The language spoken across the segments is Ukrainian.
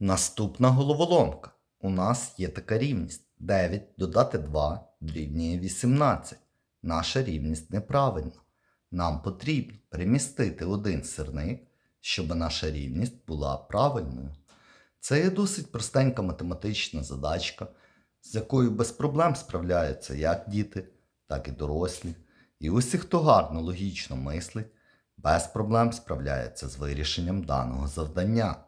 Наступна головоломка. У нас є така рівність. 9 додати 2 дорівнює 18. Наша рівність неправильна. Нам потрібно перемістити один сирник, щоб наша рівність була правильною. Це є досить простенька математична задачка, з якою без проблем справляються як діти, так і дорослі. І усі, хто гарно логічно мислить, без проблем справляється з вирішенням даного завдання.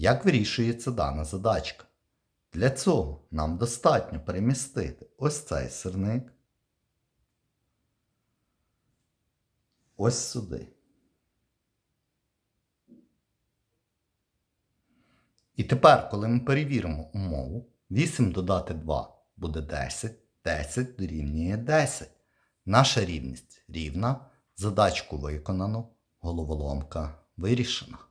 Як вирішується дана задачка? Для цього нам достатньо перемістити ось цей сирник ось сюди. І тепер, коли ми перевіримо умову, 8 додати 2 буде 10, 10 дорівнює 10. Наша рівність рівна, задачку виконано, головоломка вирішена.